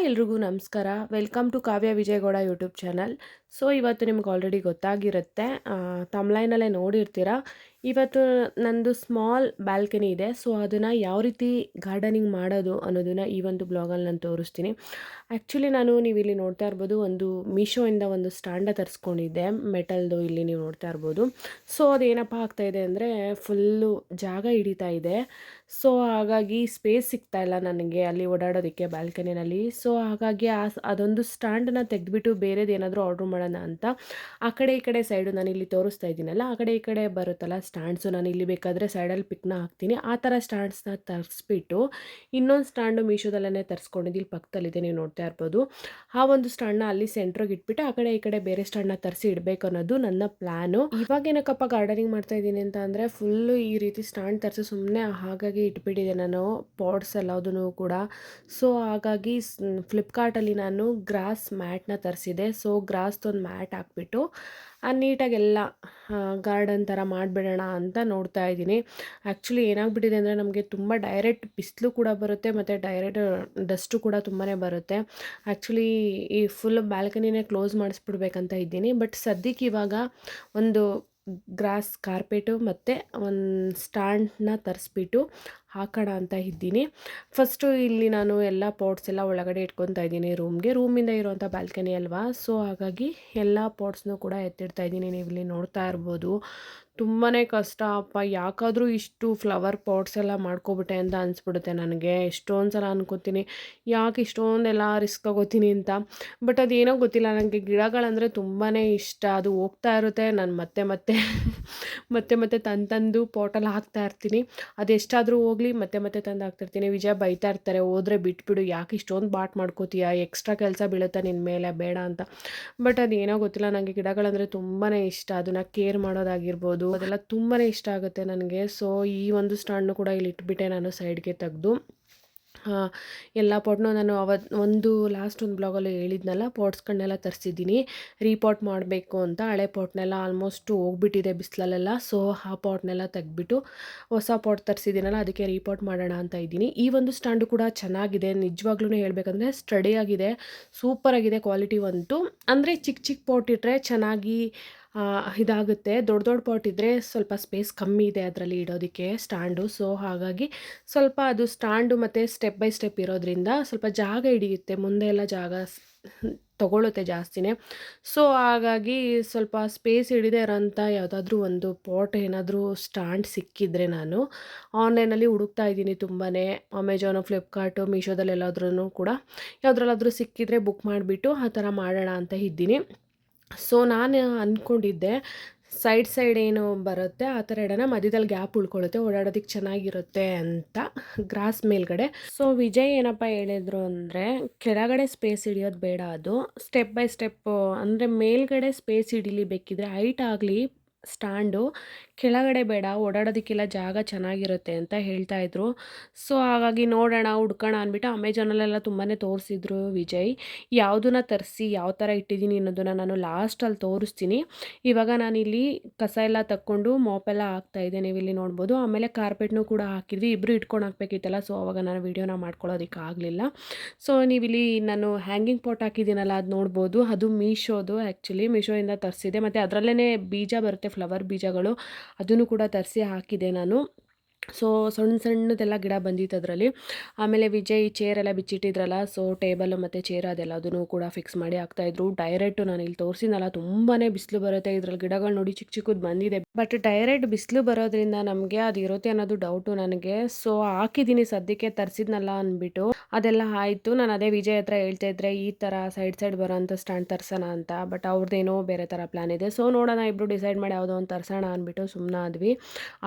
Hi ಎಲ್ರಿಗೂ ನಮಸ್ಕಾರ. Welcome to Kavya Vijayagowda YouTube channel so ಇವತ್ತು ನಿಮ್ಗೆ ಆಲ್ರೆಡಿ ಗೊತ್ತಾಗಿರುತ್ತೆ ತಮ್ಲೈನಲ್ಲೇ ನೋಡಿರ್ತೀರ ಇವತ್ತು ನಂದು ಸ್ಮಾಲ್ ಬ್ಯಾಲ್ಕನಿ ಇದೆ. ಸೊ ಅದನ್ನು ಯಾವ ರೀತಿ ಗಾರ್ಡನಿಂಗ್ ಮಾಡೋದು ಅನ್ನೋದನ್ನು ಈ ಒಂದು ಬ್ಲಾಗಲ್ಲಿ ನಾನು ತೋರಿಸ್ತೀನಿ. ಆ್ಯಕ್ಚುಲಿ ನಾನು ನೀವು ಇಲ್ಲಿ ನೋಡ್ತಾ ಇರ್ಬೋದು, ಒಂದು ಮೀಶೋಯಿಂದ ಒಂದು ಸ್ಟ್ಯಾಂಡ ತರಿಸ್ಕೊಂಡಿದ್ದೆ. ಮೆಟಲ್ದು ಇಲ್ಲಿ ನೀವು ನೋಡ್ತಾ ಇರ್ಬೋದು. ಸೊ ಅದೇನಪ್ಪ ಆಗ್ತಾ ಇದೆ ಅಂದರೆ ಫುಲ್ಲು ಜಾಗ ಹಿಡಿತಾ ಇದೆ. ಸೊ ಹಾಗಾಗಿ ಸ್ಪೇಸ್ ಸಿಗ್ತಾ ಇಲ್ಲ ನನಗೆ ಅಲ್ಲಿ ಓಡಾಡೋದಕ್ಕೆ ಬ್ಯಾಲ್ಕನಿನಲ್ಲಿ ಸೊ ಹಾಗಾಗಿ ಆ ಅದೊಂದು ಸ್ಟ್ಯಾಂಡನ್ನ ತೆಗೆದುಬಿಟ್ಟು ಬೇರೆದು ಏನಾದರೂ ಆರ್ಡ್ರ್ ಮಾಡೋಣ ಅಂತ ಆ ಕಡೆ ಈ ಕಡೆ ಸೈಡು ನಾನು ಇಲ್ಲಿ ತೋರಿಸ್ತಾ ಇದ್ದೀನಲ್ಲ, ಆ ಕಡೆ ಈ ಕಡೆ ಬರುತ್ತಲ್ಲ ಸ್ಟ್ಯಾಂಡ್ಸು ನಾನು ಇಲ್ಲಿ ಬೇಕಾದರೆ ಸೈಡಲ್ಲಿ ಪಿಕ್ನ ಹಾಕ್ತೀನಿ. ಆ ಥರ ಸ್ಟ್ಯಾಂಡ್ಸ್ನ ತರಿಸ್ಬಿಟ್ಟು, ಇನ್ನೊಂದು ಸ್ಟ್ಯಾಂಡು ಮೀಶೋದಲ್ಲೇ ತರಿಸ್ಕೊಂಡಿದ್ದು, ಇಲ್ಲಿ ಪಕ್ಕದಲ್ಲಿದೆ, ನೀವು ನೋಡ್ತಾ ಇರ್ಬೋದು. ಆ ಒಂದು ಸ್ಟ್ಯಾಂಡ್ನ ಅಲ್ಲಿ ಸೆಂಟ್ರಿಗೆ ಇಟ್ಬಿಟ್ಟು, ಆ ಕಡೆ ಈ ಕಡೆ ಬೇರೆ ಸ್ಟ್ಯಾಂಡ್ನ ತರಿಸಿ ಇಡಬೇಕು ಅನ್ನೋದು ನನ್ನ ಪ್ಲ್ಯಾನು ಇವಾಗ ಏನಕ್ಕಪ್ಪ ಗಾರ್ಡನಿಂಗ್ ಮಾಡ್ತಾ ಇದ್ದೀನಿ ಅಂತ ಅಂದರೆ ಫುಲ್ಲು ಈ ರೀತಿ ಸ್ಟ್ಯಾಂಡ್ ತರಿಸಿ ಸುಮ್ಮನೆ ಹಾಗಾಗಿ ಇಟ್ಬಿಟ್ಟಿದೆ ನಾನು ಪಾಟ್ಸ್ ಎಲ್ಲದೂ ಕೂಡ. ಸೊ ಹಾಗಾಗಿ ಫ್ಲಿಪ್ಕಾರ್ಟಲ್ಲಿ ನಾನು ಗ್ರಾಸ್ ಮ್ಯಾಟ್ನ ತರಿಸಿದೆ ಸೊ ಗ್ರಾಸ್ದೊಂದು ಮ್ಯಾಟ್ ಹಾಕ್ಬಿಟ್ಟು ನೀಟಾಗೆಲ್ಲ ಗಾರ್ಡನ್ ಥರ ಮಾಡಿಬಿಡೋಣ ಅಂತ ನೋಡ್ತಾ ಇದ್ದೀನಿ. ಆ್ಯಕ್ಚುಲಿ ಏನಾಗ್ಬಿಟ್ಟಿದೆ ಅಂದರೆ ನಮಗೆ ತುಂಬ ಡೈರೆಕ್ಟ್ ಬಿಸಿಲು ಕೂಡ ಬರುತ್ತೆ ಮತ್ತು ಡೈರೆಕ್ಟ್ ಡಸ್ಟು ಕೂಡ ತುಂಬಾ ಬರುತ್ತೆ. ಆ್ಯಕ್ಚುಲಿ ಈ ಫುಲ್ ಬ್ಯಾಲ್ಕನಿನೇ ಕ್ಲೋಸ್ ಮಾಡಿಸ್ಬಿಡ್ಬೇಕಂತ ಇದ್ದೀನಿ. ಬಟ್ ಸದ್ಯಕ್ಕೆ ಇವಾಗ ಒಂದು ಗ್ರಾಸ್ ಕಾರ್ಪೆಟು ಮತ್ತು ಒಂದು ಸ್ಟ್ಯಾಂಡ್ನ ತರಿಸ್ಬಿಟ್ಟು ಹಾಕೋಣ ಅಂತ ಇದ್ದೀನಿ. ಫಸ್ಟು ಇಲ್ಲಿ ನಾನು ಎಲ್ಲ ಪಾಟ್ಸ್ ಎಲ್ಲ ಒಳಗಡೆ ಇಟ್ಕೊತಾ ಇದ್ದೀನಿ ರೂಮ್ಗೆ ರೂಮಿಂದ ಇರುವಂಥ ಬಾಲ್ಕನಿ ಅಲ್ವಾ? ಸೊ ಹಾಗಾಗಿ ಎಲ್ಲ ಪಾಟ್ಸ್ನೂ ಕೂಡ ಎತ್ತಿಡ್ತಾ ಇದ್ದೀನಿ. ನೀವು ಇಲ್ಲಿ ನೋಡ್ತಾ ಇರ್ಬೋದು. ತುಂಬಾ ಕಷ್ಟ, ಅಪ್ಪ ಯಾಕಾದರೂ ಇಷ್ಟು ಫ್ಲವರ್ ಪಾಟ್ಸ್ ಎಲ್ಲ ಮಾಡ್ಕೊಬಿಟ್ಟೆ ಅಂತ ಅನಿಸ್ಬಿಡುತ್ತೆ ನನಗೆ. ಎಷ್ಟೊಂದು ಸಲ ಅನ್ಕೋತೀನಿ, ಯಾಕೆ ಇಷ್ಟೊಂದೆಲ್ಲ ರಿಸ್ಕ್ ತಗೋತೀನಿ ಅಂತ. ಬಟ್ ಅದೇನೋ ಗೊತ್ತಿಲ್ಲ ನನಗೆ ಗಿಡಗಳಂದರೆ ತುಂಬಾ ಇಷ್ಟ. ಅದು ಹೋಗ್ತಾ ಇರುತ್ತೆ, ನಾನು ಮತ್ತೆ ಮತ್ತೆ ಮತ್ತೆ ಮತ್ತೆ ತಂದು ತಂದು ಪಾಟಲ್ಲಿ ಹಾಕ್ತಾ ಇರ್ತೀನಿ. ಅದೆಷ್ಟಾದರೂ ಹೋಗಲಿ, ಮತ್ತೆ ಮತ್ತೆ ತಂದು ಹಾಕ್ತಿರ್ತೀನಿ ವಿಜಯ ಬೈತಾ ಇರ್ತಾರೆ, ಹೋದ್ರೆ ಬಿಟ್ಬಿಡು. ಯಾಕೆ ಇಷ್ಟೊಂದು ಬಾಟ್ ಮಾಡ್ಕೋತೀಯ? ಎಕ್ಸ್ಟ್ರಾ ಕೆಲಸ ಬೀಳುತ್ತೆ ನಿನ್ನ ಮೇಲೆ? ಬೇಡ ಅಂತ. ಬಟ್ ಅದೇನೋ ಗೊತ್ತಿಲ್ಲ ನನಗೆ ಗಿಡಗಳಂದರೆ ತುಂಬಾ ಇಷ್ಟ. ಅದನ್ನು ಕೇರ್ ಮಾಡೋದಾಗಿರ್ಬೋದು. ಅದೆಲ್ಲ ತುಂಬಾ ಇಷ್ಟ ಆಗುತ್ತೆ ನನಗೆ. ಸೊ ಈ ಒಂದು ಸ್ಟ್ಯಾಂಡ್ನು ಕೂಡ ಇಲ್ಲಿ ಇಟ್ಬಿಟ್ಟೆ ನಾನು ಸೈಡ್ಗೆ ತೆಗೆದು. ಎಲ್ಲ ಪಾಟ್ನು ನಾನು ಅವತ್ತು ಒಂದು ಲಾಸ್ಟ್ ಒಂದು ಬ್ಲಾಗಲ್ಲಿ ಹೇಳಿದ್ನಲ್ಲ ಪಾಟ್ಸ್ಗಳನ್ನೆಲ್ಲ ತರಿಸಿದ್ದೀನಿ. ರೀಪಾಟ್ ಮಾಡಬೇಕು ಅಂತ ಹಳೆ ಪಾಟ್ನೆಲ್ಲ ಆಲ್ಮೋಸ್ಟು ಹೋಗ್ಬಿಟ್ಟಿದೆ ಬಿಸಿಲಲ್ಲೆಲ್ಲ. ಸೊ ಆ ಪಾಟ್ನೆಲ್ಲ ತೆಗ್ಬಿಟ್ಟು ಹೊಸ ಪಾಟ್ ತರಿಸಿದ್ದೀನಲ್ಲ, ಅದಕ್ಕೆ ರೀಪಾಟ್ ಮಾಡೋಣ ಅಂತ ಇದ್ದೀನಿ. ಈ ಒಂದು ಸ್ಟ್ಯಾಂಡು ಕೂಡ ಚೆನ್ನಾಗಿದೆ. ನಿಜವಾಗ್ಲೂ ಹೇಳ್ಬೇಕಂದ್ರೆ ಸ್ಟಡಿಯಾಗಿದೆ ಸೂಪರಾಗಿದೆ ಕ್ವಾಲಿಟಿ ಒಂದು ಅಂದರೆ ಚಿಕ್ಕ ಚಿಕ್ಕ ಪಾಟ್ ಇಟ್ಟರೆ ಚೆನ್ನಾಗಿ ಇದಾಗುತ್ತೆ. ದೊಡ್ಡ ದೊಡ್ಡ ಪಾಟ್ ಇದ್ದರೆ ಸ್ವಲ್ಪ ಸ್ಪೇಸ್ ಕಮ್ಮಿ ಇದೆ ಅದರಲ್ಲಿ ಇಡೋದಕ್ಕೆ ಸ್ಟ್ಯಾಂಡು ಸೊ ಹಾಗಾಗಿ ಸ್ವಲ್ಪ ಅದು ಸ್ಟ್ಯಾಂಡು ಮತ್ತು ಸ್ಟೆಪ್ ಬೈ ಸ್ಟೆಪ್ ಇರೋದ್ರಿಂದ ಸ್ವಲ್ಪ ಜಾಗ ಹಿಡಿಯುತ್ತೆ. ಮುಂದೆ ಎಲ್ಲ ಜಾಗ ತಗೊಳ್ಳುತ್ತೆ ಜಾಸ್ತಿನೇ. ಸೊ ಹಾಗಾಗಿ ಸ್ವಲ್ಪ ಸ್ಪೇಸ್ ಹಿಡಿದೇ ಇರೋಂಥ ಯಾವುದಾದ್ರೂ ಒಂದು ಪಾಟ್ ಏನಾದರೂ ಸ್ಟ್ಯಾಂಡ್ ಸಿಕ್ಕಿದ್ರೆ ನಾನು ಆನ್ಲೈನಲ್ಲಿ ಹುಡುಕ್ತಾ ಇದ್ದೀನಿ ತುಂಬಾ ಅಮೆಜಾನು ಫ್ಲಿಪ್ಕಾರ್ಟು ಮೀಶೋದಲ್ಲೆಲ್ಲಾದ್ರೂ ಕೂಡ. ಯಾವುದ್ರಲ್ಲಾದ್ರೂ ಸಿಕ್ಕಿದ್ರೆ ಬುಕ್ ಮಾಡಿಬಿಟ್ಟು ಆ ಥರ ಮಾಡೋಣ ಅಂತ ಇದ್ದೀನಿ. ಸೊ ನಾನು ಅಂದ್ಕೊಂಡಿದ್ದೆ ಸೈಡ್ ಸೈಡ್ ಏನು ಬರುತ್ತೆ, ಆ ಥರ ಇಡೋಣ ಮಧ್ಯದಲ್ಲಿ ಗ್ಯಾಪ್ ಉಳ್ಕೊಳ್ಳುತ್ತೆ ಓಡಾಡೋದಕ್ಕೆ ಚೆನ್ನಾಗಿರುತ್ತೆ ಅಂತ ಗ್ರಾಸ್ ಮೇಲ್ಗಡೆ. ಸೊ ವಿಜಯ್ ಏನಪ್ಪ ಹೇಳಿದ್ರು ಅಂದರೆ, ಕೆಳಗಡೆ ಸ್ಪೇಸ್ ಹಿಡಿಯೋದು ಬೇಡ ಅದು. ಸ್ಟೆಪ್ ಬೈ ಸ್ಟೆಪ್ ಅಂದರೆ ಮೇಲ್ಗಡೆ ಸ್ಪೇಸ್ ಹಿಡಿಲಿ ಬೇಕಿದ್ರೆ ಹೈಟ್ ಆಗಲಿ ಸ್ಟ್ಯಾಂಡು ಕೆಳಗಡೆ ಬೇಡ, ಓಡಾಡೋದಕ್ಕೆಲ್ಲ ಜಾಗ ಚೆನ್ನಾಗಿರುತ್ತೆ ಅಂತ ಹೇಳ್ತಾ ಇದ್ರು. ಸೊ ಹಾಗಾಗಿ ನೋಡೋಣ, ಹುಡ್ಕೋಣ ಅಂದ್ಬಿಟ್ಟು ಅಮೆಜಾನಲ್ಲೆಲ್ಲ ತುಂಬಾ ತೋರಿಸಿದ್ರು ವಿಜಯ್. ಯಾವುದನ್ನ ತರಿಸಿ, ಯಾವ ಥರ ಇಟ್ಟಿದ್ದೀನಿ ಅನ್ನೋದನ್ನು ನಾನು ಲಾಸ್ಟಲ್ಲಿ ತೋರಿಸ್ತೀನಿ. ಇವಾಗ ನಾನಿಲ್ಲಿ ಕಸ ಎಲ್ಲ ತಕ್ಕೊಂಡು ಎಲ್ಲ ಹಾಕ್ತಾ ನೀವು ಇಲ್ಲಿ ನೋಡ್ಬೋದು. ಆಮೇಲೆ ಕಾರ್ಪೆಟ್ನೂ ಕೂಡ ಹಾಕಿದ್ವಿ. ಇಬ್ಬರು ಇಟ್ಕೊಂಡು ಹಾಕ್ಬೇಕಿತ್ತಲ್ಲ ಸೊ ಅವಾಗ ನಾನು ವೀಡಿಯೋನ ಮಾಡ್ಕೊಳ್ಳೋದಕ್ಕೆ ಆಗಲಿಲ್ಲ. ಸೊ ನೀವಿಲ್ಲಿ ನಾನು ಹ್ಯಾಂಗಿಂಗ್ ಪಾಟ್ ಹಾಕಿದ್ದೀನಲ್ಲ, ಅದು ನೋಡ್ಬೋದು. ಅದು ಮೀಶೋದು ಆ್ಯಕ್ಚುಲಿ ಮೀಶೋಯಿಂದ ತರಿಸಿದೆ ಮತ್ತು ಅದರಲ್ಲೇ ಬೀಜ ಬರುತ್ತೆ ಫ್ಲವರ್ ಬೀಜಗಳು. ಅದನ್ನು ಕೂಡ ತರಿಸಿ ಹಾಕಿದೆ ನಾನು. ಸೊ ಸಣ್ಣ ಸಣ್ಣದೆಲ್ಲ ಗಿಡ ಬಂದಿತ್ತು ಅದರಲ್ಲಿ ಆಮೇಲೆ ವಿಜಯ್ ಚೇರೆಲ್ಲ ಬಿಚ್ಚಿಟ್ಟಿದ್ರಲ್ಲ ಸೊ ಟೇಬಲ್ ಮತ್ತು ಚೇರ್ ಅದೆಲ್ಲದನ್ನು ಕೂಡ ಫಿಕ್ಸ್ ಮಾಡಿ ಹಾಕ್ತಾಯಿದ್ರು ಡೈರೆಕ್ಟು ನಾನು ಇಲ್ಲಿ ತೋರಿಸಿದ್ನಲ್ಲ ತುಂಬಾ ಬಿಸಿಲು ಬರುತ್ತೆ. ಇದ್ರಲ್ಲಿ ಗಿಡಗಳು ನೋಡಿ ಚಿಕ್ಕ ಚಿಕ್ಕದು ಬಂದಿದೆ. ಬಟ್ ಡೈರೆಕ್ಟ್ ಬಿಸಿಲು ಬರೋದ್ರಿಂದ ನಮಗೆ ಅದು ಇರುತ್ತೆ ಅನ್ನೋದು ಡೌಟು ನನಗೆ. ಸೊ ಹಾಕಿದ್ದೀನಿ ಸದ್ಯಕ್ಕೆ, ತರಿಸಿದ್ನಲ್ಲ ಅಂದ್ಬಿಟ್ಟು ಅದೆಲ್ಲ ಆಯಿತು. ನಾನು ಅದೇ ವಿಜಯ್ ಹತ್ರ ಹೇಳ್ತಾ ಇದ್ರೆ, ಈ ಥರ ಸೈಡ್ ಸೈಡ್ ಬರೋಂಥ ಸ್ಟ್ಯಾಂಡ್ ತರ್ಸೋಣ ಅಂತ. ಬಟ್ ಅವ್ರದ್ದೇನೋ ಬೇರೆ ಥರ ಪ್ಲ್ಯಾನ್ ಇದೆ. ಸೊ ನೋಡೋಣ ಇಬ್ಬರು ಡಿಸೈಡ್ ಮಾಡಿ ಯಾವುದೋ ಒಂದು ತರ್ಸೋಣ ಅಂದ್ಬಿಟ್ಟು ಸುಮ್ಮನಾದ್ವಿ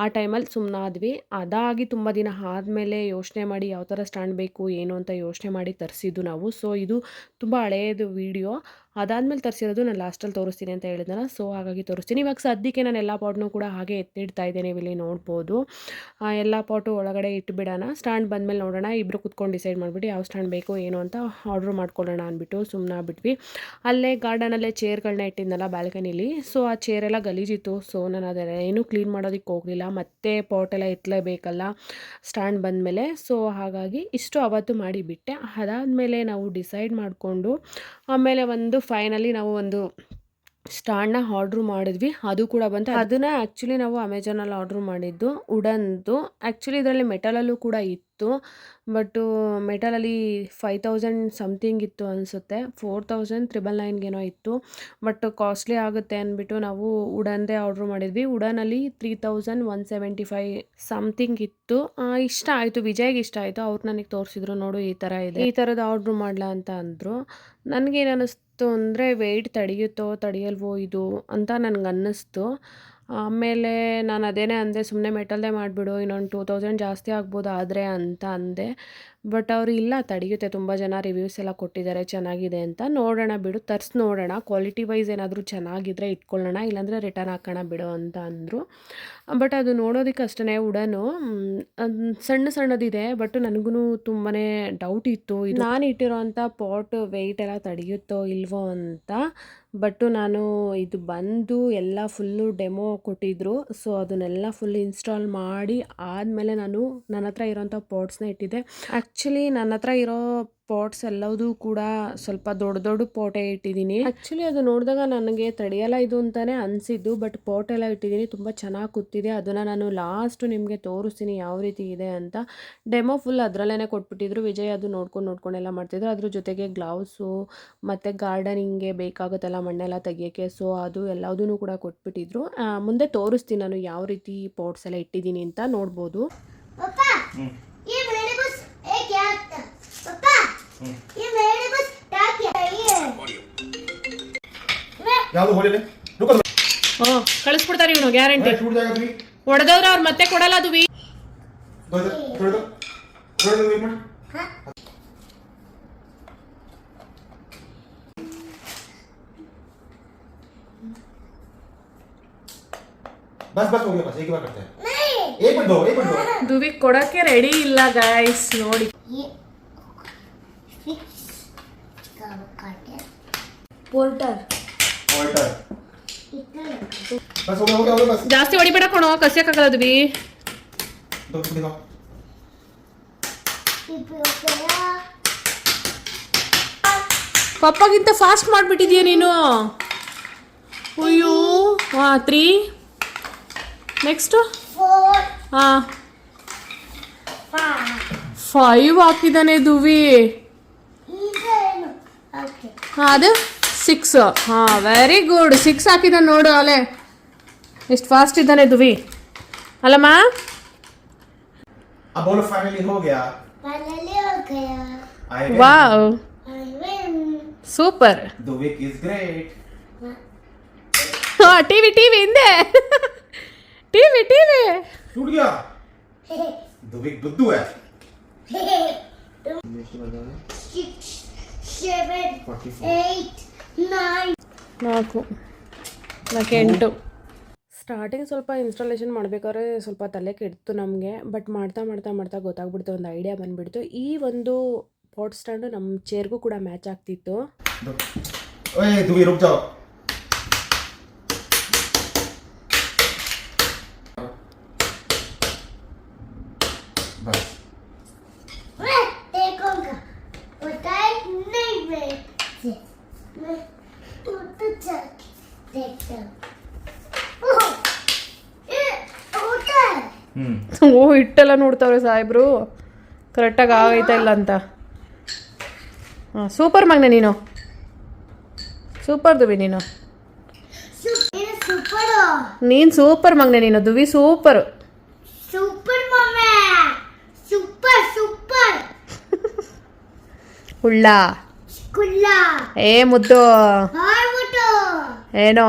ಆ ಟೈಮಲ್ಲಿ ಸುಮ್ಮನಾದ್ವಿ ಅದಾಗಿ ತುಂಬ ದಿನ ಆದಮೇಲೆ ಯೋಚನೆ ಮಾಡಿ ಯಾವ ಥರ ಸ್ಟ್ಯಾಂಡ್ ಬೇಕು, ಏನು ಅಂತ ಯೋಚನೆ ಮಾಡಿ ತರಿಸಿದ್ದು ನಾವು. ಸೊ ಇದು ತುಂಬ ಹಳೆಯದು ವೀಡಿಯೋ ಅದಾದಮೇಲೆ ತರಿಸಿರೋದು ನಾನು ಲಾಸ್ಟಲ್ಲಿ ತೋರಿಸ್ತೀನಿ ಅಂತ ಹೇಳಿದ್ನಲ್ಲ, ಸೊ ಹಾಗಾಗಿ ತೋರಿಸ್ತೀನಿ. ಇವಾಗ ಸದ್ಯಕ್ಕೆ ನಾನು ಎಲ್ಲ ಪಾಟ್ನೂ ಕೂಡ ಹಾಗೆ ಎತ್ತಿಡ್ತಾ ಇದ್ದೇನೆ ಇಲ್ಲಿ ನೋಡ್ಬೋದು. ಎಲ್ಲ ಪಾಟು ಒಳಗಡೆ ಇಟ್ಬಿಡೋಣ. ಸ್ಟ್ಯಾಂಡ್ ಬಂದಮೇಲೆ ನೋಡೋಣ. ಇಬ್ಬರು ಕುತ್ಕೊಂಡು ಡಿಸೈಡ್ ಮಾಡಿಬಿಟ್ಟು ಯಾವ ಸ್ಟ್ಯಾಂಡ್ ಬೇಕು, ಏನು ಅಂತ ಆರ್ಡ್ರ್ ಮಾಡ್ಕೊಳ್ಳೋಣ ಅಂದ್ಬಿಟ್ಟು ಸುಮ್ಮನೆ ಬಿಟ್ವಿ. ಅಲ್ಲೇ ಗಾರ್ಡನಲ್ಲೇ ಚೇರ್ಗಳನ್ನ ಇಟ್ಟಿದ್ನಲ್ಲ ಬ್ಯಾಲ್ಕನಿಲಿ. ಸೊ ಆ ಚೇರೆಲ್ಲ ಗಲೀಜಿತ್ತು. ಸೊ ನಾನು ಅದೆಲ್ಲ ಏನೂ ಕ್ಲೀನ್ ಮಾಡೋದಕ್ಕೆ ಹೋಗಲಿಲ್ಲ. ಮತ್ತೆ ಪಾಟೆಲ್ಲ ಎತ್ತಲೇಬೇಕಲ್ಲ ಸ್ಟ್ಯಾಂಡ್ ಬಂದಮೇಲೆ. ಸೊ ಹಾಗಾಗಿ ಇಷ್ಟು ಅವತ್ತು ಮಾಡಿಬಿಟ್ಟೆ. ಅದಾದಮೇಲೆ ನಾವು ಡಿಸೈಡ್ ಮಾಡಿಕೊಂಡು ಆಮೇಲೆ ಒಂದು ಫೈನಲಿ ನಾವು ಒಂದು ಸ್ಟ್ಯಾಂಡ್ನ ಆರ್ಡ್ರ್ ಮಾಡಿದ್ವಿ. ಅದು ಕೂಡ ಬಂತು. ಅದನ್ನ ಆ್ಯಕ್ಚುಲಿ ನಾವು ಅಮೆಝಾನಲ್ಲಿ ಆರ್ಡ್ರ್ ಮಾಡಿದ್ದು ಉಡನ್ದು ಆ್ಯಕ್ಚುಲಿ ಇದರಲ್ಲಿ ಮೆಟಲಲ್ಲೂ ಕೂಡ ಇತ್ತು. ಬಟ್ಟು ಮೆಟಲಲ್ಲಿ ಫೈವ್ ತೌಸಂಡ್ ಸಮಥಿಂಗ್ ಇತ್ತು ಅನಿಸುತ್ತೆ. ಫೋರ್ ತೌಸಂಡ್ ತ್ರಿಬಲ್ ನೈನ್ಗೇನೋ ಇತ್ತು. ಬಟ್ ಕಾಸ್ಟ್ಲಿ ಆಗುತ್ತೆ ಅಂದ್ಬಿಟ್ಟು ನಾವು ಉಡನ್ದೇ ಆರ್ಡ್ರ್ ಮಾಡಿದ್ವಿ. ಉಡನಲ್ಲಿ three thousand one seventy five something ಇತ್ತು. ಇಷ್ಟ ಆಯಿತು. ವಿಜಯ್ಗೆ ಇಷ್ಟ ಆಯಿತು. ಅವ್ರು ನನಗೆ ತೋರಿಸಿದ್ರು, ನೋಡು, ಈ ಥರ ಇದೆ. ಈ ಥರದ ಆರ್ಡ್ರ್ ಮಾಡಲಾ ಅಂತ ಅಂದರು. ನನಗೇನು ಅಂದರೆ ವೆಯ್ಟ್ ತಡೆಯುತ್ತೋ ತಡೆಯಲ್ವೋ ಇದು ಅಂತ ನನಗೆ ಅನ್ನಿಸ್ತು ಆಮೇಲೆ ನಾನು ಅದೇನೇ ಅಂದೆ ಸುಮ್ಮನೆ ಮೆಟಲ್ದೇ ಮಾಡಿಬಿಡು ಇನ್ನೊಂದು ಟೂ ತೌಸಂಡ್ ಜಾಸ್ತಿ ಆಗ್ಬೋದು ಆದರೆ ಅಂತ ಅಂದೆ. ಬಟ್ ಅವರು ಇಲ್ಲ ತಡೆಯುತ್ತೆ ತುಂಬ ಜನ ರಿವ್ಯೂಸ್ ಎಲ್ಲ ಕೊಟ್ಟಿದ್ದಾರೆ ಚೆನ್ನಾಗಿದೆ ಅಂತ. ನೋಡೋಣ ಬಿಡು ತರ್ಸಿ ನೋಡೋಣ ಕ್ವಾಲಿಟಿ ವೈಸ್ ಏನಾದರೂ ಚೆನ್ನಾಗಿದ್ರೆ ಇಟ್ಕೊಳ್ಳೋಣ ಇಲ್ಲಾಂದರೆ ರಿಟರ್ನ್ ಹಾಕೋಣ ಬಿಡು ಅಂತ ಅಂದರು. ಬಟ್ ಅದು ನೋಡೋದಕ್ಕೆ ಅಷ್ಟೇ ಉಡನು. ಸಣ್ಣ ಸಣ್ಣದಿದೆ ಬಟ್ ನನಗೂ ತುಂಬಾ ಡೌಟ್ ಇತ್ತು. ನಾನು ಇಟ್ಟಿರೋಂಥ ಪಾಟ್ ವೆಯ್ಟ್ ಎಲ್ಲ ತಡೆಯುತ್ತೋ ಇಲ್ವೋ ಅಂತ. ಬಟ್ಟು ನಾನು ಇದು ಬಂದು ಎಲ್ಲ ಫುಲ್ಲು ಡೆಮೋ ಕೊಟ್ಟಿದ್ದರು ಸೊ, ಅದನ್ನೆಲ್ಲ ಫುಲ್ ಇನ್ಸ್ಟಾಲ್ ಮಾಡಿ ಆದಮೇಲೆ ನಾನು ನನ್ನ ಹತ್ರ ಇರೋಂಥ ಪಾಟ್ಸ್ನ ಇಟ್ಟಿದ್ದೆ. ಆ್ಯಕ್ಚುಲಿ ನನ್ನ ಹತ್ರ ಇರೋ ಪಾಟ್ಸ್ ಎಲ್ಲದೂ ಕೂಡ ಸ್ವಲ್ಪ ದೊಡ್ಡ ದೊಡ್ಡ ಪಾಟೇ ಇಟ್ಟಿದ್ದೀನಿ. ಆ್ಯಕ್ಚುಲಿ ಅದು ನೋಡಿದಾಗ ನನಗೆ ತಡೆಯಲ್ಲ ಇದು ಅಂತಲೇ ಅನಿಸಿದ್ದು ಬಟ್ ಪಾಟ್ ಎಲ್ಲ ಇಟ್ಟಿದ್ದೀನಿ. ತುಂಬ ಚೆನ್ನಾಗಿ ಕೂತಿದೆ ಅದನ್ನು ನಾನು ಲಾಸ್ಟು ನಿಮಗೆ ತೋರಿಸ್ತೀನಿ ಯಾವ ರೀತಿ ಇದೆ ಅಂತ. ಡೆಮೋ ಫುಲ್ ಅದರಲ್ಲೇ ಕೊಟ್ಬಿಟ್ಟಿದ್ರು. ವಿಜಯ್ ಅದು ನೋಡ್ಕೊಂಡು ನೋಡ್ಕೊಂಡು ಎಲ್ಲ ಮಾಡ್ತಿದ್ರು. ಅದ್ರ ಜೊತೆಗೆ ಗ್ಲೌಸು ಮತ್ತು ಗಾರ್ಡನಿಂಗ್ಗೆ ಬೇಕಾಗುತ್ತಲ್ಲ ಮಣ್ಣೆಲ್ಲ ತೆಗಿಯೋಕ್ಕೆ. ಸೊ ಅದು ಎಲ್ಲದೂ ಕೂಡ ಕೊಟ್ಬಿಟ್ಟಿದ್ರು. ಮುಂದೆ ತೋರಿಸ್ತೀನಿ ನಾನು ಯಾವ ರೀತಿ ಪಾಟ್ಸ್ ಎಲ್ಲ ಇಟ್ಟಿದ್ದೀನಿ ಅಂತ ನೋಡ್ಬೋದು. ಯಾವುದು ಹೋಲಿಲ್ಲ रुको ಹ್ಞೂ ಕಳಿಸ್ಬಿಡ್ತಾರೆ ಇವನು ಗ್ಯಾರಂಟಿ छूट जाएगा तुम्हें ಹೊಡೆದವ್ರು ಅವ್ರು ಮತ್ತೆ ಕೊಡಲ್ಲ ಅದು ವಿ दो इधर थोड़ा इधर थोड़ा इधर एक मिनट हाँ बस बस हो गया बस एक ही बार करते हैं नहीं एक मिनट दो एक मिनट दो ದುವಿಗೆ ಕೊಡೋಕ್ಕೆ ರೆಡಿ ಇಲ್ಲ ಗಾಯ್ಸ್ ನೋಡಿ ಜಾಸ್ತಿ ಹೊಡಿಬೇಡ ಕಣೋ ಕಸಿಯಕ್ಕಾಗಲ್ಲ ಅದು ಪಪ್ಪಗಿಂತ ಫಾಸ್ಟ್ ಮಾಡ್ಬಿಟ್ಟಿದೀಯ ನೀನು? ಅಯ್ಯೋ. ಹಾ ತ್ರೀ ನೆಕ್ಸ್ಟು ಹಾಂ. ಫೈವ್ ಹಾಕಿದ್ದಾನೆ ದುವಿ ಹಾಂ ಅದು ಸಿಕ್ಸು ಹಾಂ ವೆರಿ ಗುಡ್ ಸಿಕ್ಸ್ ಹಾಕಿದ ನೋಡು ಅಲೆ ಎಷ್ಟು ಫಾಸ್ಟ್ ಇದ್ದಾನೆ ದುವಿ ಅಲ್ಲಮ್ಮ ವಾವ್ ಸೂಪರ್ ಟಿವಿ ಟಿವಿ ಹಿಂದೆ ಟಿವಿ ಟಿವಿ ದುವಿಕ್ ಬುದ್ಧು है ನಾಲ್ಕು ನಾಲ್ಕು. ಎಂಟು ಸ್ಟಾರ್ಟಿಂಗ್ ಸ್ವಲ್ಪ ಇನ್ಸ್ಟಾಲೇಷನ್ ಮಾಡಬೇಕಾದ್ರೆ ಸ್ವಲ್ಪ ತಲೆ ಕೆಡ್ತು ನಮಗೆ ಬಟ್ ಮಾಡ್ತಾ ಮಾಡ್ತಾ ಮಾಡ್ತಾ ಗೊತ್ತಾಗ್ಬಿಡ್ತು ಒಂದು ಐಡಿಯಾ ಬಂದುಬಿಡ್ತು. ಈ ಒಂದು ಪಾಟ್ ಸ್ಟ್ಯಾಂಡು ನಮ್ಮ ಚೇರ್ಗೂ ಕೂಡ ಮ್ಯಾಚ್ ಆಗ್ತಿತ್ತು. ಓ ಹಿಟ್ಟೆಲ್ಲ ನೋಡ್ತಾವ್ರೆ ಸಾಹೇಬ್ರು. ಕರೆಕ್ಟಾಗಿ ಆಗೈತಾ ಇಲ್ಲ ಅಂತ. ಹಾಂ ಸೂಪರ್ ಮಗನೆ ನೀನು. ಸೂಪರ್ ದುಬಿ ನೀನು. ನೀನು ಸೂಪರ್ ಮಗ್ನೆ ನೀನು ದುಬಿ ಸೂಪರ್ ಉಳ್ಳ ಏ ಮುದ್ದು. ಏನೋ?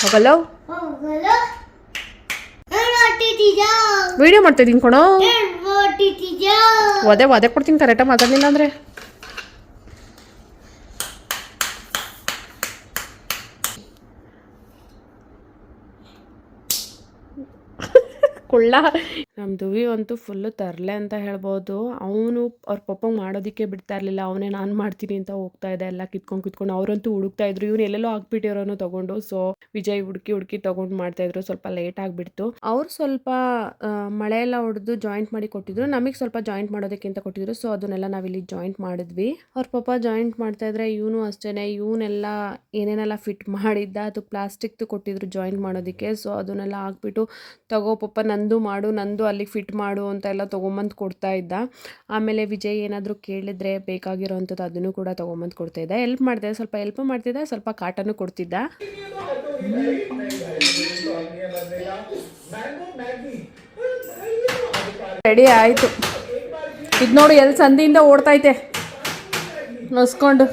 ಹೋಗಲ್ಲೋ ವಿಡಿಯೋ ಮಾಡ್ತಿದ್ದೀನಿ ಕಣೋ. ಒದೆ ಒದೆ ಕೊಡ್ತೀನಿ ಕರೆಕ್ಟಾಗಿ ಮಾತಾಡಲಿಲ್ಲ ಅಂದ್ರೆ. ಕುಳ್ಳ. ನಮ್ಮ ದುವಿ ಅಂತೂ ಫುಲ್ಲು ತರಲೆ ಅಂತ ಹೇಳ್ಬೋದು. ಅವನು ಅವ್ರ ಪಪ್ಪಂಗೆ ಮಾಡೋದಕ್ಕೆ ಬಿಡ್ತಾ ಇರಲಿಲ್ಲ. ಅವನೇ ನಾನು ಮಾಡ್ತೀನಿ ಅಂತ ಹೋಗ್ತಾ ಇದ್ದ ಎಲ್ಲ ಕಿತ್ಕೊಂಡು ಕಿತ್ಕೊಂಡು ಅವರಂತೂ ಹುಡುಕ್ತಾ ಇದ್ರು. ಇವ್ನು ಎಲ್ಲೆಲ್ಲೋ ಹಾಕ್ಬಿಟ್ಟಿರೋನು ತಗೊಂಡು. ಸೊ ವಿಜಯ್ ಹುಡುಕಿ ಹುಡುಕಿ ತಗೊಂಡು ಮಾಡ್ತಾ ಇದ್ರು. ಸ್ವಲ್ಪ ಲೇಟ್ ಆಗಿಬಿಡ್ತು. ಅವ್ರು ಸ್ವಲ್ಪ ಮಳೆ ಎಲ್ಲ ಹೊಡೆದು ಜಾಯಿಂಟ್ ಮಾಡಿ ಕೊಟ್ಟಿದ್ರು. ನಮಗೆ ಸ್ವಲ್ಪ ಜಾಯಿಂಟ್ ಮಾಡೋದಕ್ಕೆ ಅಂತ ಕೊಟ್ಟಿದ್ರು. ಸೊ ಅದನ್ನೆಲ್ಲ ನಾವಿಲ್ಲಿ ಜಾಯಿಂಟ್ ಮಾಡಿದ್ವಿ. ಅವ್ರ ಪಪ್ಪ ಜಾಯಿಂಟ್ ಮಾಡ್ತಾ ಇದ್ರೆ ಇವನು ಅಷ್ಟೇ ಇವನ್ನೆಲ್ಲ ಏನೇನೆಲ್ಲ ಫಿಟ್ ಮಾಡಿದ್ದ, ಅದು ಪ್ಲಾಸ್ಟಿಕ್ದು ಕೊಟ್ಟಿದ್ರು ಜಾಯಿಂಟ್ ಮಾಡೋದಕ್ಕೆ. ಸೊ ಅದನ್ನೆಲ್ಲ ಹಾಕ್ಬಿಟ್ಟು, ತಗೋ ಪಪ್ಪ ನಂದು ಮಾಡು, ನಂದು ಅಲ್ಲಿಗೆ ಫಿಟ್ ಮಾಡು ಅಂತ ಎಲ್ಲ ತೊಗೊಂಬಂದು ಕೊಡ್ತಾ ಇದ್ದ. ಆಮೇಲೆ ವಿಜಯ್ ಏನಾದರೂ ಕೇಳಿದ್ರೆ ಬೇಕಾಗಿರೋವಂಥದ್ದು ಅದನ್ನು ಕೂಡ ತೊಗೊಂಬಂದು ಕೊಡ್ತಾ ಇದ್ದ. ಹೆಲ್ಪ್ ಮಾಡ್ತಿದ್ದ ಸ್ವಲ್ಪ ಹೆಲ್ಪ್ ಮಾಡ್ತಿದ್ದೆ ಸ್ವಲ್ಪ ಕಾಟನು ಕೊಡ್ತಿದ್ದ. ರೆಡಿ ಆಯಿತು. ಇದು ನೋಡು ಎಲ್ಲಿ ಸಂದಿಯಿಂದ ಓಡ್ತೈತೆ. ನಸ್ಕೊಂಡು.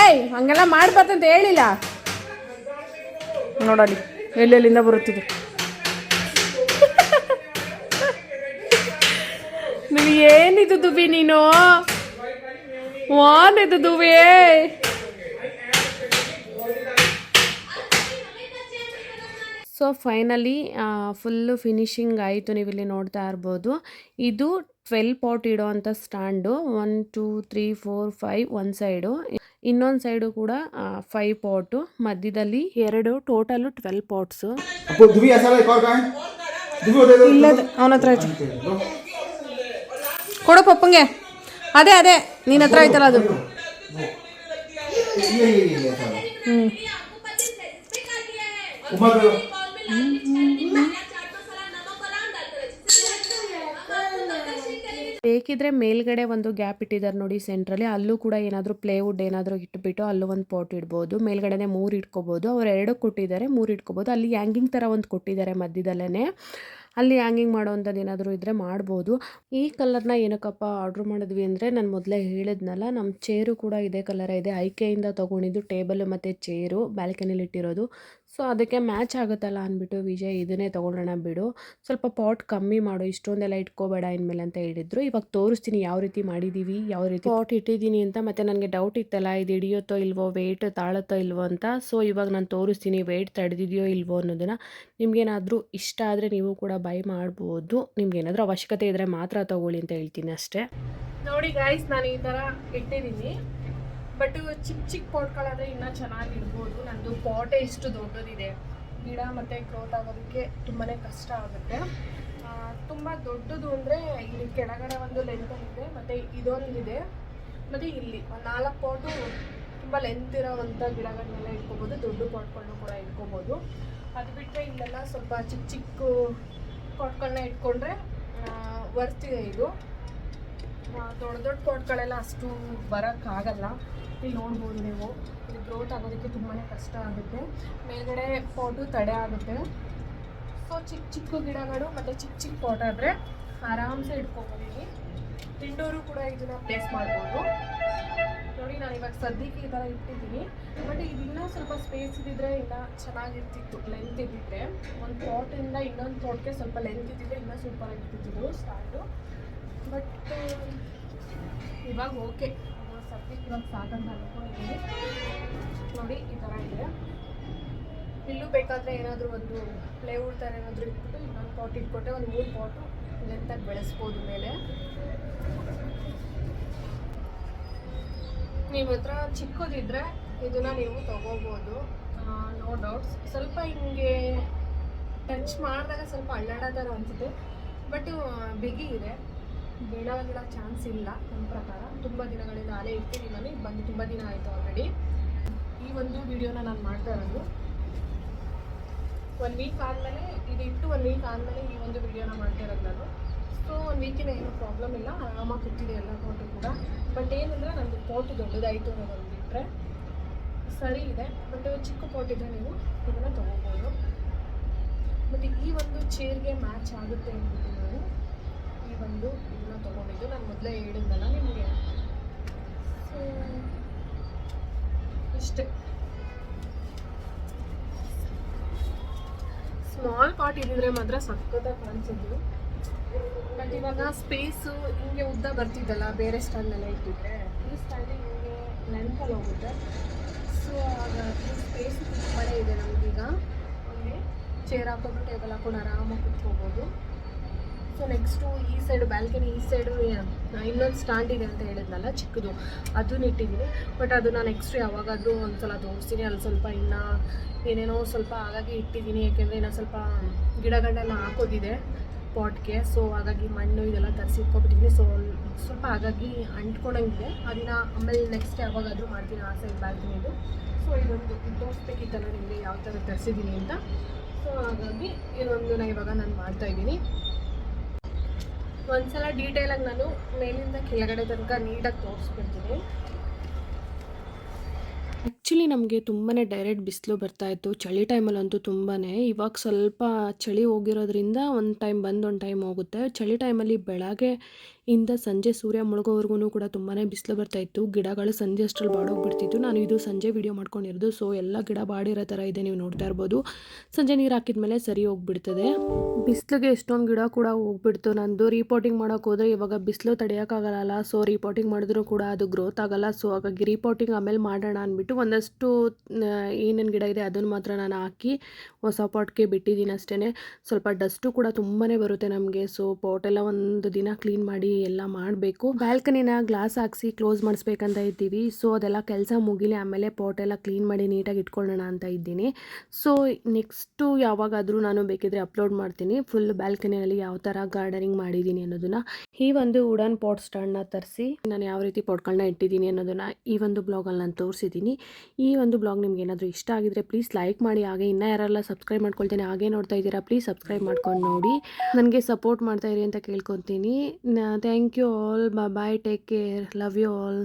ಏಯ್, ಹಂಗೆಲ್ಲ ಮಾಡ್ಬಾರ್ದಂತ ಹೇಳಿಲ್ಲ. ನೋಡಲಿ ಎಲ್ಲೆಲ್ಲಿಂದ ಬರುತ್ತಿದೆ? ಏನಿದು ದುಬಿ ನೀನು? ವಾನಿದು ದುಬಿ? ಸೊ ಫೈನಲಿ ಫುಲ್ಲು ಫಿನಿಶಿಂಗ್ ಆಯಿತು. ನೀವು ಇಲ್ಲಿ ನೋಡ್ತಾ ಇರ್ಬೋದು. ಇದು ಟ್ವೆಲ್ ಪಾಟ್ ಇಡೋ ಅಂಥ stand one two three four five one side ಇನ್ನೊಂದು ಸೈಡು ಕೂಡ ಫೈವ್ ಪಾಟು ಮಧ್ಯದಲ್ಲಿ ಎರಡು ಟೋಟಲು ಟ್ವೆಲ್ ಪಾಟ್ಸು ಇಲ್ಲದ ಅವನ ಹತ್ರ ಆಯ್ತು. ಕೊಡು ಪಪ್ಪಂಗೆ. ಅದೇ ಅದೇ ನಿನ್ನ ಹತ್ರ ಆಯ್ತಲ್ಲ ಅದು. ಹ್ಞೂ ಬೇಕಿದ್ರೆ ಮೇಲ್ಗಡೆ ಒಂದು ಗ್ಯಾಪ್ ಇಟ್ಟಿದ್ದಾರೆ ನೋಡಿ ಸೆಂಟ್ರಲ್ಲಿ. ಅಲ್ಲೂ ಕೂಡ ಏನಾದರೂ ಪ್ಲೇವುಡ್ ಏನಾದರೂ ಇಟ್ಬಿಟ್ಟು ಅಲ್ಲೂ ಒಂದು ಪಾಟ್ ಇಡ್ಬೋದು. ಮೇಲ್ಗಡೆನೇ ಮೂರು ಇಟ್ಕೋಬೋದು. ಅವ್ರು ಎರಡು ಕೊಟ್ಟಿದ್ದಾರೆ, ಮೂರು ಇಟ್ಕೋಬೋದು. ಅಲ್ಲಿ ಹ್ಯಾಂಗಿಂಗ್ ಥರ ಒಂದು ಕೊಟ್ಟಿದ್ದಾರೆ ಮಧ್ಯದಲ್ಲೇ ಅಲ್ಲಿ ಹ್ಯಾಂಗಿಂಗ್ ಮಾಡೋವಂಥದ್ದು ಏನಾದರೂ ಇದ್ದರೆ ಮಾಡ್ಬೋದು. ಈ ಕಲರ್ನ ಏನಕ್ಕಪ್ಪ ಆರ್ಡ್ರ್ ಮಾಡಿದ್ವಿ ಅಂದರೆ ನಾನು ಮೊದಲೇ ಹೇಳಿದ್ನಲ್ಲ ನಮ್ಮ ಚೇರು ಕೂಡ ಇದೇ ಕಲರ ಇದೆ. ಐಕೆಯಿಂದ ತೊಗೊಂಡಿದ್ದು ಟೇಬಲ್ ಮತ್ತು ಚೇರು ಬ್ಯಾಲ್ಕನಿಲಿ ಇಟ್ಟಿರೋದು. ಸೊ ಅದಕ್ಕೆ ಮ್ಯಾಚ್ ಆಗುತ್ತಲ್ಲ ಅಂದ್ಬಿಟ್ಟು ವಿಜಯ್ ಇದನ್ನೇ ತೊಗೊಳ್ಳೋಣ ಬಿಡು. ಸ್ವಲ್ಪ ಪಾಟ್ ಕಮ್ಮಿ ಮಾಡು ಇಷ್ಟೊಂದೆಲ್ಲ ಇಟ್ಕೋಬೇಡ ಇನ್ಮೇಲೆ ಅಂತ ಹೇಳಿದ್ರು. ಇವಾಗ ತೋರಿಸ್ತೀನಿ ಯಾವ ರೀತಿ ಮಾಡಿದ್ದೀವಿ ಯಾವ ರೀತಿ ಪಾಟ್ ಇಟ್ಟಿದ್ದೀನಿ ಅಂತ ಮತ್ತೆ ನನಗೆ ಡೌಟ್ ಇತ್ತಲ್ಲ ಇದು ಹಿಡಿಯುತ್ತೋ ಇಲ್ವೋ ವೆಯ್ಟ್ ತಾಳುತ್ತೋ ಇಲ್ವೋ ಅಂತ. ಸೊ ಇವಾಗ ನಾನು ತೋರಿಸ್ತೀನಿ ವೆಯ್ಟ್ ತಡೆದಿದೆಯೋ ಇಲ್ವೋ ಅನ್ನೋದನ್ನು. ನಿಮ್ಗೇನಾದರೂ ಇಷ್ಟ ಆದರೆ ನೀವು ಕೂಡ ಬೈ ಮಾಡ್ಬೋದು. ನಿಮ್ಗೆ ಏನಾದರೂ ಅವಶ್ಯಕತೆ ಇದ್ದರೆ ಮಾತ್ರ ತಗೊಳ್ಳಿ ಅಂತ ಹೇಳ್ತೀನಿ ಅಷ್ಟೇ. ನೋಡಿ ಗಾಯ್ಸ್ ನಾನು ಈ ಥರ ಇಟ್ಟಿದ್ದೀನಿ. ಬಟ್ ಚಿಕ್ಕ ಚಿಕ್ಕ ಪಾಟ್ಗಳಾದರೆ ಇನ್ನೂ ಚೆನ್ನಾಗಿರ್ಬೋದು. ನಂದು ಪಾಟೇ ಇಷ್ಟು ದೊಡ್ಡದಿದೆ. ಗಿಡ ಮತ್ತು ಗ್ರೋತ್ ಆಗೋದಕ್ಕೆ ತುಂಬಾ ಕಷ್ಟ ಆಗುತ್ತೆ. ತುಂಬ ದೊಡ್ಡದು ಅಂದರೆ ಇಲ್ಲಿ ಕೆಳಗಡೆ ಒಂದು ಲೆಂತ್ ಇದೆ ಮತ್ತು ಇದೊಂದಿದೆ, ಮತ್ತು ಇಲ್ಲಿ ಒಂದು ನಾಲ್ಕು ಪಾಟು ತುಂಬ ಲೆಂತ್ ಇರೋವಂಥ ಗಿಡಗಳನ್ನೆಲ್ಲ ಇಟ್ಕೋಬೋದು, ದೊಡ್ಡ ಪಾಟ್ಗಳನ್ನೂ ಕೂಡ ಇಟ್ಕೋಬೋದು. ಅದು ಬಿಟ್ಟರೆ ಇಲ್ಲೆಲ್ಲ ಸ್ವಲ್ಪ ಚಿಕ್ಕ ಚಿಕ್ಕ ಪಾಟ್ಗಳನ್ನ ಇಟ್ಕೊಂಡ್ರೆ ವರ್ತಿದೆ ಇದು ದೊಡ್ಡ ದೊಡ್ಡ ಪಾಟ್ಗಳೆಲ್ಲ ಅಷ್ಟು ಬರೋಕ್ಕಾಗಲ್ಲ. ಇಲ್ಲಿ ನೋಡ್ಬೋದು ನೀವು. ಇದು ಗ್ರೋತ್ ಆಗೋದಕ್ಕೆ ತುಂಬಾ ಕಷ್ಟ ಆಗುತ್ತೆ. ಮೇಲ್ಗಡೆ ಫೋಟು ತಡೆ ಆಗುತ್ತೆ. ಸೊ ಚಿಕ್ಕ ಚಿಕ್ಕ ಗಿಡಗಳು ಮತ್ತು ಚಿಕ್ಕ ಚಿಕ್ಕ ಪಾಟ್ ಆದರೆ ಆರಾಮ್ಸೆ ಇಟ್ಕೊಬೋದು ಇಲ್ಲಿ. ತಿಂಡೋರು ಕೂಡ ಇದನ್ನ ಪ್ಲೇಸ್ ಮಾಡ್ಬೋದು. ನೋಡಿ, ನಾನು ಇವಾಗ ಸದ್ಯಕ್ಕೆ ಈ ಥರ ಇಟ್ಟಿದ್ದೀನಿ. ಬಟ್ ಇದನ್ನ ಸ್ವಲ್ಪ ಸ್ಪೇಸ್ ಇದ್ದಿದ್ರೆ ಇನ್ನೂ ಚೆನ್ನಾಗಿರ್ತಿತ್ತು ಲೆಂತ್ ಇದ್ದಿದ್ರೆ. ಒಂದು ಪಾಟಿಂದ ಇನ್ನೊಂದು ಪಾಟ್ಗೆ ಸ್ವಲ್ಪ ಲೆಂತ್ ಇದ್ದಿದ್ರೆ ಇನ್ನೂ ಸೂಪರ್ ಆಗಿರ್ತಿತ್ತು ಸ್ಟಾರ್ಟು ಬಟ್ ಇವಾಗ ಓಕೆ ಸದ್ಯಕ್ಕೆ ಇವಾಗ ಸಾಕಂತ ಅನ್ಕೊಂಡಿದ್ದೀನಿ ನೋಡಿ, ಈ ಥರ ಇದೆ. ಇಲ್ಲೂ ಬೇಕಾದರೆ ಏನಾದರೂ ಒಂದು ಪ್ಲೇವುಡ್ ಥರ ಏನಾದರೂ ಇಟ್ಬಿಟ್ಟು ಇನ್ನೊಂದು ಪಾಟ್ ಇಟ್ಕೊಟ್ಟೆ ಒಂದು ಮೂರು ಪಾಟು ಲೆಂತಾಗಿ ಬೆಳೆಸ್ಬೋದು ಮೇಲೆ. ನಿಮ್ಮ ಹತ್ರ ಚಿಕ್ಕದಿದ್ದರೆ ಇದನ್ನ ನೀವು ತಗೋಬೋದು. ನೋ ಡೌಟ್ಸ್ ಸ್ವಲ್ಪ ಹಿಂಗೆ ಟಚ್ ಮಾಡಿದಾಗ ಸ್ವಲ್ಪ ಅಳ್ಳಾಡೋ ಥರ ಅನಿಸುತ್ತೆ. ಬಟ್ ಬಿಗಿ ಇದೆ. ಬೀಳೋ ಚಾನ್ಸ್ ಇಲ್ಲ ನನ್ನ ಪ್ರಕಾರ. ತುಂಬ ದಿನಗಳಿಂದ ಆಲೇ ಇರ್ತೀನಿ ನಾನು ಬಂದು ತುಂಬ ದಿನ ಆಯಿತು ಆಲ್ರೆಡಿ ಈ ಒಂದು ವಿಡಿಯೋನ ನಾನು ಮಾಡ್ತಾ ಇರೋದು. ಒನ್ ವೀಕ್ ಆದಮೇಲೆ ಇದು ಇಟ್ಟು ಒನ್ ವೀಕ್ ಆದಮೇಲೆ ಈ ಒಂದು ವಿಡಿಯೋನ ಮಾಡ್ತಾ ಇರೋದು ನಾನು. ಸೊ ಒಂದು ವೀಕಿನ ಏನೂ ಪ್ರಾಬ್ಲಮ್ ಇಲ್ಲ. ಆರಾಮಾಗಿ ಕೂತಿದೆ ಎಲ್ಲ ಪೋಟು ಕೂಡ. ಬಟ್ ಏನಂದರೆ ನನ್ನದು ಪೋಟ್ ದೊಡ್ಡದಾಯಿತು ಅನ್ನೋದೊಂದು ಬಿಟ್ಟರೆ ಸರಿ ಇದೆ. ಬಟ್ ಚಿಕ್ಕ ಪೋಟ್ ಇದ್ದರೆ ನೀವು ಇದನ್ನು ತೊಗೋಬೋದು. ಮತ್ತು ಈ ಒಂದು ಚೇರ್ಗೆ ಮ್ಯಾಚ್ ಆಗುತ್ತೆ ಅಂದ್ಬಿಟ್ಟು ನಾನು ಒಂದು ಇದನ್ನ ತೊಗೊಂಡಿದ್ದು. ನಾನು ಮೊದಲೇ ಹೇಳಿದ್ನಲ್ಲ ನಿಮಗೆ. ಸೊ ಇಷ್ಟೇ. ಸ್ಮಾಲ್ ಪಾಟ್ ಇದ್ದಿದ್ರೆ ಮಾತ್ರ ಸಖತ್ತಾಗಿ ಕಾಣಿಸಿದ್ರು ಬಟ್ ಇವಾಗ ಸ್ಪೇಸು ಹಿಂಗೆ ಉದ್ದ ಬರ್ತಿದ್ದಲ್ಲ, ಬೇರೆ ಸ್ಟೈಲ್ನೆಲ್ಲ ಇಟ್ಟಿದ್ರೆ, ಈ ಸ್ಟ್ಯಾಂಡಿಗೆ ಹಿಂಗೆ ಲೆಂತಲ್ಲಿ ಹೋಗುತ್ತೆ. ಸೊ ಆಗ ಸ್ಪೇಸ್ ತುಂಬಾ ಇದೆ ನಮಗೀಗ. ಚೇರ್ ಹಾಕೊಂಡು ಟೇಬಲ್ ಹಾಕೊಂಡು ಆರಾಮಾಗಿ ಕುತ್ಕೋಬೋದು. ಸೊ ನೆಕ್ಸ್ಟು ಈ ಸೈಡು ಬ್ಯಾಲ್ಕನಿ ಈ ಸೈಡು ಇನ್ನೊಂದು ಸ್ಟ್ಯಾಂಡ್ ಇದೆ ಅಂತ ಹೇಳಿದ್ನಲ್ಲ, ಚಿಕ್ಕದು. ಅದನ್ನ ಇಟ್ಟಿದ್ದೀನಿ ಬಟ್ ಅದು ನಾನು ನೆಕ್ಸ್ಟ್ ಯಾವಾಗಾದರೂ ಒಂದು ಸಲ ತೋರಿಸ್ತೀನಿ. ಅಲ್ಲಿ ಸ್ವಲ್ಪ ಇನ್ನು ಏನೇನೋ ಸ್ವಲ್ಪ ಹಾಗಾಗಿ ಇಟ್ಟಿದ್ದೀನಿ ಯಾಕೆಂದರೆ ಇನ್ನೂ ಸ್ವಲ್ಪ ಗಿಡಗಳನ್ನೆಲ್ಲ ಹಾಕೋದಿದೆ ಪಾಟ್ಗೆ ಸೊ ಹಾಗಾಗಿ ಮಣ್ಣು ಇದೆಲ್ಲ ತರಿಸಿ ಇಟ್ಕೊಬಿಟ್ಟಿದ್ದೀನಿ ಸೊ ಸ್ವಲ್ಪ ಹಾಗಾಗಿ ಅಂಟ್ಕೊಂಡಂಗಿದೆ. ಅದನ್ನ ಆಮೇಲೆ ನೆಕ್ಸ್ಟ್ ಯಾವಾಗಾದರೂ ಮಾಡ್ತೀನಿ ಆ ಸೈಡ್ ಬ್ಯಾಲ್ಕನಿದು ಸೊ ಇದೊಂದು ತೋರಿಸ್ಬೇಕಿತ್ತಲ್ಲ, ನಿಮಗೆ ಯಾವ ಥರ ತರಿಸಿದ್ದೀನಿ ಅಂತ. ಸೊ ಹಾಗಾಗಿ ಇದೊಂದು ಇವಾಗ ನಾನು ಮಾಡ್ತಾಯಿದ್ದೀನಿ ಒಂದ್ಸಲ ಡೀಟೇಲಾಗಿ ನಾನು ಮೇಲಿಂದ ಕೆಳಗಡೆ ತನಕ ನೀಟಾಗಿ ತೋರಿಸ್ಬಿಡ್ತೀನಿ. ಆ್ಯಕ್ಚುಲಿ ನಮಗೆ ತುಂಬಾ ಡೈರೆಕ್ಟ್ ಬಿಸಿಲು ಬರ್ತಾಯಿತ್ತು ಚಳಿ ಟೈಮಲ್ಲಂತೂ ತುಂಬಾ ಇವಾಗ ಸ್ವಲ್ಪ ಚಳಿ ಹೋಗಿರೋದ್ರಿಂದ ಒಂದು ಟೈಮ್ ಬಂದು ಒಂದು ಟೈಮ್ ಹೋಗುತ್ತೆ. ಚಳಿ ಟೈಮಲ್ಲಿ ಬೆಳಗ್ಗೆ ಇಂದ ಸಂಜೆ ಸೂರ್ಯ ಮುಳುಗೋವರೆಗೂ ಕೂಡ ತುಂಬಾ ಬಿಸಿಲು ಬರ್ತಾಯಿತ್ತು ಗಿಡಗಳು ಸಂಜೆ ಅಷ್ಟರಲ್ಲಿ ಬಾಡೋಗ್ಬಿಡ್ತಿತ್ತು. ನಾನು ಇದು ಸಂಜೆ ವಿಡಿಯೋ ಮಾಡ್ಕೊಂಡಿರೋದು ಸೊ ಎಲ್ಲ ಗಿಡ ಬಾಡಿರೋ ಥರ ಇದೆ ನೀವು ನೋಡ್ತಾ ಇರ್ಬೋದು. ಸಂಜೆ ನೀರು ಹಾಕಿದ ಮೇಲೆ ಸರಿ ಹೋಗ್ಬಿಡ್ತದೆ. ಬಿಸಿಲಿಗೆ ಎಷ್ಟೊಂದು ಗಿಡ ಕೂಡ ಹೋಗ್ಬಿಡ್ತು. ನಂದು ರಿಪೋರ್ಟಿಂಗ್ ಮಾಡೋಕೆ ಹೋದರೆ ಇವಾಗ ಬಿಸಿಲು ತಡೆಯೋಕ್ಕಾಗಲ್ಲ ಸೊ ರಿಪೋರ್ಟಿಂಗ್ ಮಾಡಿದ್ರು ಕೂಡ ಅದು ಗ್ರೋತ್ ಆಗಲ್ಲ. ಸೊ ಹಾಗಾಗಿ ರಿಪೋರ್ಟಿಂಗ್ ಆಮೇಲೆ ಮಾಡೋಣ ಅಂದ್ಬಿಟ್ಟು ಒಂದಷ್ಟು ಏನೇನು ಗಿಡ ಇದೆ ಅದನ್ನು ಮಾತ್ರ ನಾನು ಹಾಕಿ ಹೊಸ ಪಾಟ್ಗೆ ಬಿಟ್ಟಿದ್ದೀನಿ ಅಷ್ಟೇ ಸ್ವಲ್ಪ ಡಸ್ಟು ಕೂಡ ತುಂಬಾ ಬರುತ್ತೆ ನಮಗೆ. ಸೊ ಪಾಟೆಲ್ಲ ಒಂದು ದಿನ ಕ್ಲೀನ್ ಮಾಡಿ ಎಲ್ಲ ಮಾಡಬೇಕು. ಬ್ಯಾಲ್ಕನಿನ ಗ್ಲಾಸ್ ಹಾಕ್ಸಿ ಕ್ಲೋಸ್ ಮಾಡಿಸ್ಬೇಕಂತ ಇದ್ದೀವಿ. ಸೊ ಅದೆಲ್ಲ ಕೆಲಸ ಮುಗಿಲಿ, ಆಮೇಲೆ ಪಾಟೆಲ್ಲ ಕ್ಲೀನ್ ಮಾಡಿ ನೀಟಾಗಿ ಇಟ್ಕೊಳ್ಳೋಣ ಅಂತ ಇದ್ದೀನಿ. ಸೊ ನೆಕ್ಸ್ಟು ಯಾವಾಗಾದರೂ ನಾನು ಬೇಕಿದ್ರೆ ಅಪ್ಲೋಡ್ ಮಾಡ್ತೀನಿ. ಫುಲ್ ಬ್ಯಾಲ್ಕನಿಯಲ್ಲಿ ಯಾವ ಥರ ಗಾರ್ಡನಿಂಗ್ ಮಾಡಿದ್ದೀನಿ ಅನ್ನೋದನ್ನ. ಈ ಒಂದು ವುಡನ್ ಪಾಟ್ ಸ್ಟ್ಯಾಂಡ್ನ ತರಿಸಿ ನಾನು ಯಾವ ರೀತಿ ಪಾಟ್ಗಳನ್ನ ಇಟ್ಟಿದ್ದೀನಿ ಅನ್ನೋದನ್ನ ಈ ಒಂದು ಬ್ಲಾಗಲ್ಲಿ ನಾನು ತೋರಿಸಿದ್ದೀನಿ. ಈ ಒಂದು ಬ್ಲಾಗ್ ನಿಮ್ಗೆ ಏನಾದರೂ ಇಷ್ಟ ಆಗಿದ್ರೆ ಪ್ಲೀಸ್ ಲೈಕ್ ಮಾಡಿ, ಹಾಗೆ ಇನ್ನೂ ಯಾರೆಲ್ಲ ಸಬ್ಸ್ಕ್ರೈಬ್ ಮಾಡ್ಕೊಳ್ತೀನಿ, ಹಾಗೆ ನೋಡ್ತಾ ಇದ್ದೀರಾ ಪ್ಲೀಸ್ ಸಬ್ಸ್ಕ್ರೈಬ್ ಮಾಡ್ಕೊಂಡು ನೋಡಿ. ನನಗೆ ಸಪೋರ್ಟ್ ಮಾಡ್ತಾ ಇರಿ ಅಂತ ಕೇಳ್ಕೊತೀನಿ. Thank you all bye, take care, love you all.